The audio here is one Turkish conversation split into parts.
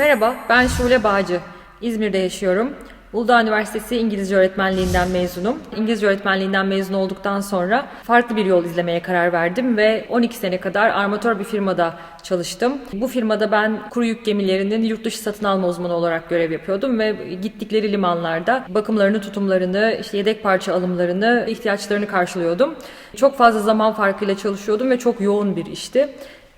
Merhaba, ben Şule Bağcı. İzmir'de yaşıyorum. Uludağ Üniversitesi İngilizce öğretmenliğinden mezunum. İngilizce öğretmenliğinden mezun olduktan sonra farklı bir yol izlemeye karar verdim ve 12 sene kadar armatör bir firmada çalıştım. Bu firmada ben kuru yük gemilerinin yurt dışı satın alma uzmanı olarak görev yapıyordum ve gittikleri limanlarda bakımlarını, tutumlarını, işte yedek parça alımlarını, ihtiyaçlarını karşılıyordum. Çok fazla zaman farkıyla çalışıyordum ve çok yoğun bir işti.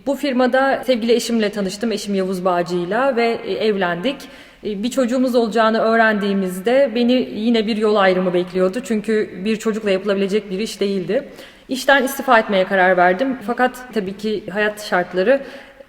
Bu firmada sevgili eşimle tanıştım, eşim Yavuz Bağcı'yla ve e, evlendik. E, Bir çocuğumuz olacağını öğrendiğimizde beni yine bir yol ayrımı bekliyordu. Çünkü bir çocukla yapılabilecek bir iş değildi. İşten istifa etmeye karar verdim. Fakat tabii ki hayat şartları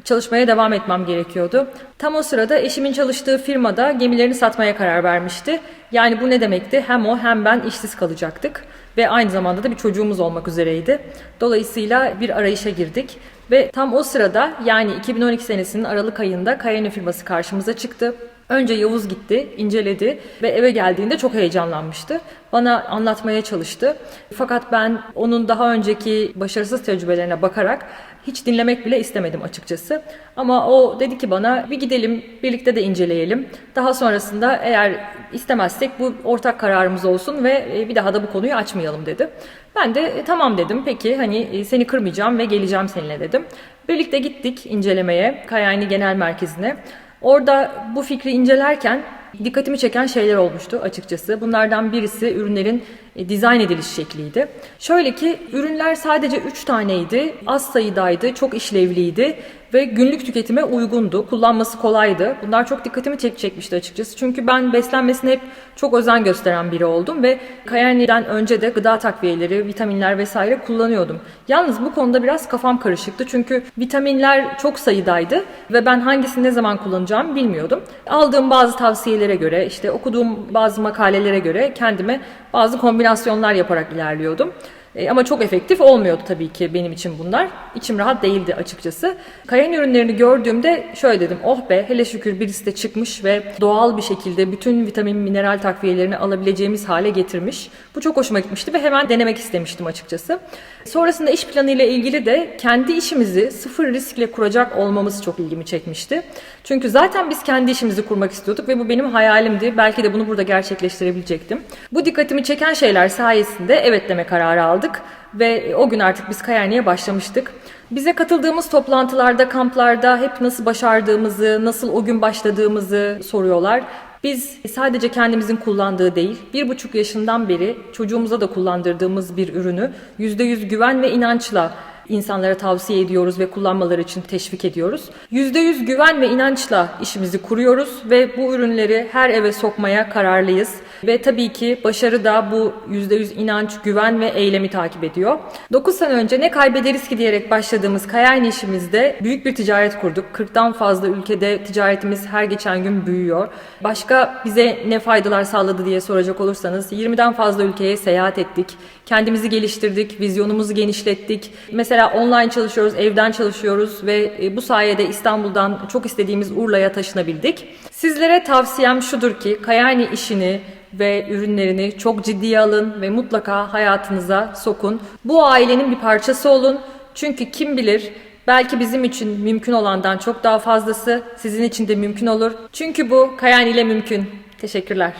çalışmaya devam etmem gerekiyordu. Tam o sırada eşimin çalıştığı firmada gemilerini satmaya karar vermişti. Yani bu ne demekti? Hem o hem ben işsiz kalacaktık ve aynı zamanda da bir çocuğumuz olmak üzereydi. Dolayısıyla bir arayışa girdik ve tam o sırada yani 2012 senesinin Aralık ayında Kayani firması karşımıza çıktı. Önce Yavuz gitti, inceledi ve eve geldiğinde çok heyecanlanmıştı. Bana anlatmaya çalıştı. Fakat ben onun daha önceki başarısız tecrübelerine bakarak hiç dinlemek bile istemedim açıkçası. Ama o dedi ki bana bir gidelim, birlikte de inceleyelim. Daha sonrasında eğer istemezsek bu ortak kararımız olsun ve e, bir daha da bu konuyu açmayalım dedi. Ben de "E, tamam dedim. Peki hani e, seni kırmayacağım ve geleceğim seninle dedim. Birlikte gittik incelemeye, Kayani Genel Merkezi'ne. Orada bu fikri incelerken dikkatimi çeken şeyler olmuştu açıkçası. Bunlardan birisi ürünlerin e, dizayn ediliş şekliydi. Şöyle ki ürünler sadece 3 taneydi, az sayıdaydı, çok işlevliydi ve günlük tüketime uygundu. Kullanması kolaydı. Bunlar çok dikkatimi çek çekmişti açıkçası. Çünkü ben beslenmesine hep çok özen gösteren biri oldum ve Kayani'den önce de gıda takviyeleri, vitaminler vesaire kullanıyordum. Yalnız bu konuda biraz kafam karışıktı. Çünkü vitaminler çok sayıdaydı ve ben hangisini ne zaman kullanacağımı bilmiyordum. Aldığım bazı tavsiyelere göre, işte okuduğum bazı makalelere göre kendime bazı kombinasyonlar yaparak ilerliyordum. E, ama çok efektif olmuyordu tabii ki benim için bunlar. İçim rahat değildi açıkçası. Kayan ürünlerini gördüğümde şöyle dedim. Oh be hele şükür birisi de çıkmış ve doğal bir şekilde bütün vitamin mineral takviyelerini alabileceğimiz hale getirmiş. Bu çok hoşuma gitmişti ve hemen denemek istemiştim açıkçası. Sonrasında iş planı ile ilgili de kendi işimizi sıfır riskle kuracak olmamız çok ilgimi çekmişti. Çünkü zaten biz kendi işimizi kurmak istiyorduk ve bu benim hayalimdi. Belki de bunu burada gerçekleştirebilecektim. Bu dikkatimi çeken şeyler sayesinde evet deme kararı aldık ve o gün artık biz Kayani'ye başlamıştık. Bize katıldığımız toplantılarda, kamplarda hep nasıl başardığımızı, nasıl o gün başladığımızı soruyorlar. Biz sadece kendimizin kullandığı değil, bir buçuk yaşından beri çocuğumuza da kullandırdığımız bir ürünü %100 güven ve inançla insanlara tavsiye ediyoruz ve kullanmaları için teşvik ediyoruz. %100 güven ve inançla işimizi kuruyoruz ve bu ürünleri her eve sokmaya kararlıyız. Ve tabii ki başarı da bu %100 inanç, güven ve eylemi takip ediyor. 9 sene önce ne kaybederiz ki diyerek başladığımız Kayani işimizde büyük bir ticaret kurduk. 40'tan fazla ülkede ticaretimiz her geçen gün büyüyor. Başka bize ne faydalar sağladı diye soracak olursanız 20'den fazla ülkeye seyahat ettik. Kendimizi geliştirdik, vizyonumuzu genişlettik. Mesela online çalışıyoruz, evden çalışıyoruz ve e, bu sayede İstanbul'dan çok istediğimiz Urla'ya taşınabildik. Sizlere tavsiyem şudur ki Kayani işini ve ürünlerini çok ciddiye alın ve mutlaka hayatınıza sokun. Bu ailenin bir parçası olun. Çünkü kim bilir belki bizim için mümkün olandan çok daha fazlası sizin için de mümkün olur. Çünkü bu Kayani ile mümkün. Teşekkürler.